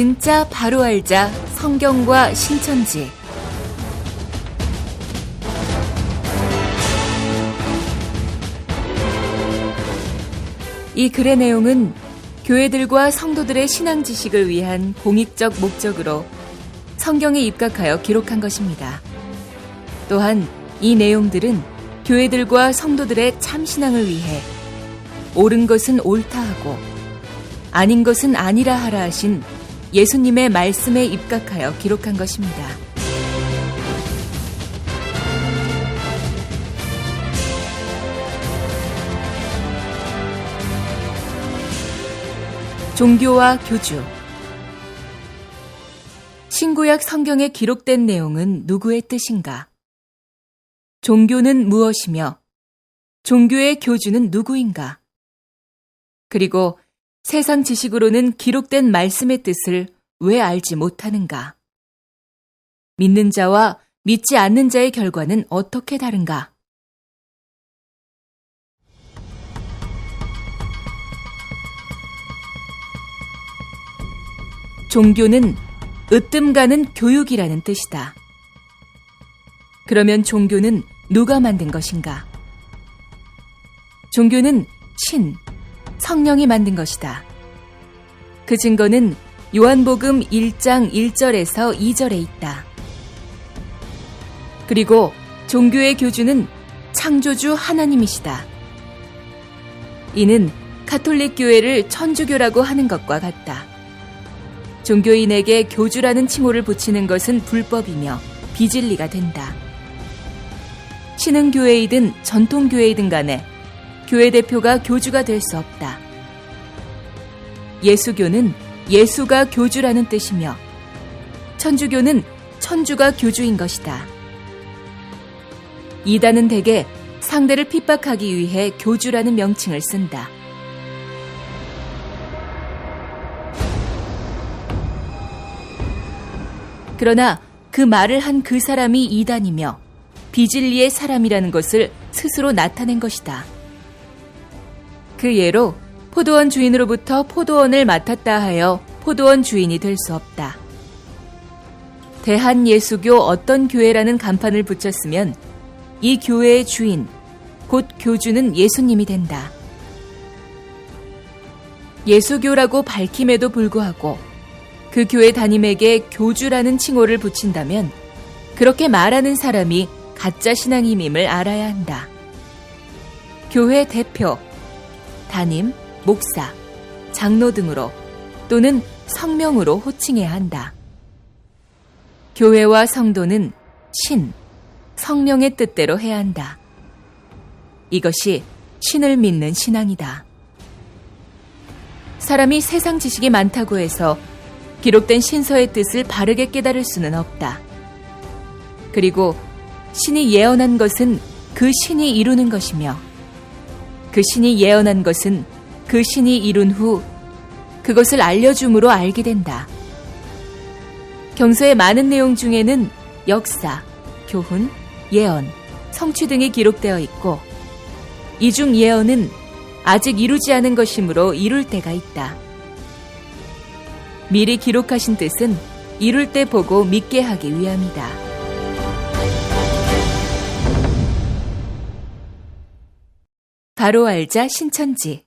진짜 바로 알자 성경과 신천지 이 글의 내용은 교회들과 성도들의 신앙 지식을 위한 공익적 목적으로 성경에 입각하여 기록한 것입니다. 또한 이 내용들은 교회들과 성도들의 참신앙을 위해 옳은 것은 옳다 하고 아닌 것은 아니라 하라 하신 예수님의 말씀에 입각하여 기록한 것입니다. 종교와 교주 신구약 성경에 기록된 내용은 누구의 뜻인가? 종교는 무엇이며 종교의 교주는 누구인가? 그리고 세상 지식으로는 기록된 말씀의 뜻을 왜 알지 못하는가? 믿는 자와 믿지 않는 자의 결과는 어떻게 다른가? 종교는 으뜸 가는 교육이라는 뜻이다. 그러면 종교는 누가 만든 것인가? 종교는 신, 성령이 만든 것이다. 그 증거는 요한복음 1장 1절에서 2절에 있다. 그리고 종교의 교주는 창조주 하나님이시다. 이는 카톨릭 교회를 천주교라고 하는 것과 같다. 종교인에게 교주라는 칭호를 붙이는 것은 불법이며 비진리가 된다. 신흥교회이든 전통교회이든 간에 교회 대표가 교주가 될 수 없다. 예수교는 예수가 교주라는 뜻이며 천주교는 천주가 교주인 것이다. 이단은 대개 상대를 핍박하기 위해 교주라는 명칭을 쓴다. 그러나 그 말을 한 그 사람이 이단이며 비진리의 사람이라는 것을 스스로 나타낸 것이다. 그 예로 포도원 주인으로부터 포도원을 맡았다 하여 포도원 주인이 될 수 없다. 대한예수교 어떤 교회라는 간판을 붙였으면 이 교회의 주인, 곧 교주는 예수님이 된다. 예수교라고 밝힘에도 불구하고 그 교회 담임에게 교주라는 칭호를 붙인다면 그렇게 말하는 사람이 가짜 신앙임임을 알아야 한다. 교회 대표, 담임, 목사, 장로 등으로 또는 성명으로 호칭해야 한다. 교회와 성도는 신, 성령의 뜻대로 해야 한다. 이것이 신을 믿는 신앙이다. 사람이 세상 지식이 많다고 해서 기록된 신서의 뜻을 바르게 깨달을 수는 없다. 그리고 신이 예언한 것은 그 신이 이루는 것이며 그 신이 예언한 것은 그 신이 이룬 후 그것을 알려줌으로 알게 된다. 경서의 많은 내용 중에는 역사, 교훈, 예언, 성취 등이 기록되어 있고 이 중 예언은 아직 이루지 않은 것이므로 이룰 때가 있다. 미리 기록하신 뜻은 이룰 때 보고 믿게 하기 위함이다. 바로 알자 신천지